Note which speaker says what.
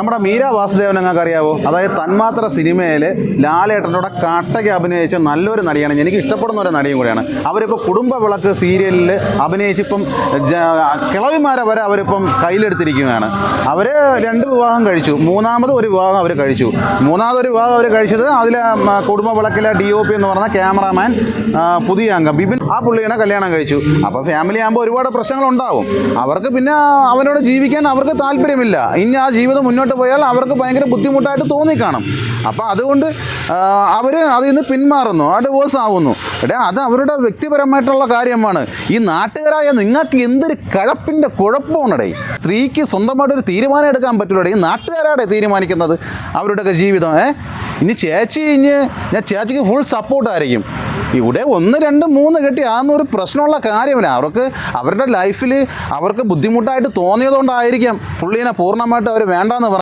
Speaker 1: നമ്മുടെ മീര വാസുദേവൻ നിങ്ങൾക്ക് അറിയാവോ അതായത് തന്മാത്ര സിനിമയിൽ ലാലേട്ടനോടെ കാട്ടയ്ക്ക് അഭിനയിച്ച നല്ലൊരു നടിയാണ്. എനിക്ക് ഇഷ്ടപ്പെടുന്ന ഒരു നടിയും കൂടിയാണ്. അവരിപ്പോൾ കുടുംബ വിളക്ക് സീരിയലിൽ അഭിനയിച്ചിപ്പം കിളവിമാരെ വരെ അവരിപ്പം കയ്യിലെടുത്തിരിക്കുകയാണ്. അവർ രണ്ട് വിവാഹം കഴിച്ചു. മൂന്നാമത് ഒരു വിവാഹം അവർ കഴിച്ചു. മൂന്നാമതൊരു വിവാഹം അവർ കഴിച്ചത് അതിൽ കുടുംബ വിളക്കിലെ ഡി ഒ പി എന്ന് പറഞ്ഞ ക്യാമറാമാൻ പുതിയ അംഗം ബിബിൻ ആ പുള്ളിനെ കല്യാണം കഴിച്ചു. അപ്പോൾ ഫാമിലി ആകുമ്പോൾ ഒരുപാട് പ്രശ്നങ്ങളുണ്ടാവും. അവർക്ക് പിന്നെ അവനോട് ജീവിക്കാൻ അവർക്ക് താല്പര്യമില്ല. ഇനി ആ ജീവിതം മുന്നോട്ട് പോയാൽ അവർക്ക് ഭയങ്കര ബുദ്ധിമുട്ടായിട്ട് തോന്നിക്കാണും. അപ്പോൾ അതുകൊണ്ട് അവർ അതിൽ നിന്ന് പിന്മാറുന്നു ആ ഡിവോഴ്സ് ആവുന്നു. എടാ അത് അവരുടെ വ്യക്തിപരമായിട്ടുള്ള കാര്യമാണ്. ഈ നാട്ടുകാരായ നിങ്ങൾക്ക് എന്തൊരു കഴപ്പിന്റെ കുഴപ്പമാണടേ. സ്ത്രീക്ക് സ്വന്തമായിട്ടൊരു തീരുമാനം എടുക്കാൻ പറ്റില്ലടേ. ഈ നാട്ടുകാരാടെ തീരുമാനിക്കുന്നത് അവരുടെയൊക്കെ ജീവിതം ഏ? ഇനി ചേച്ചി ഇനി ഞാൻ ചേച്ചിക്ക് ഫുൾ സപ്പോർട്ടായിരിക്കും ഇവിടെ ഒന്ന് രണ്ട് മൂന്ന് കെട്ടി അതൊന്നും ഒരു പ്രശ്നമുള്ള കാര്യമില്ല. അവർക്ക് അവരുടെ ലൈഫിൽ അവർക്ക് ബുദ്ധിമുട്ടായിട്ട് തോന്നിയതുകൊണ്ടായിരിക്കാം പുള്ളീനെ പൂർണമായിട്ട് അവർ വേണ്ടാന്ന് പറഞ്ഞു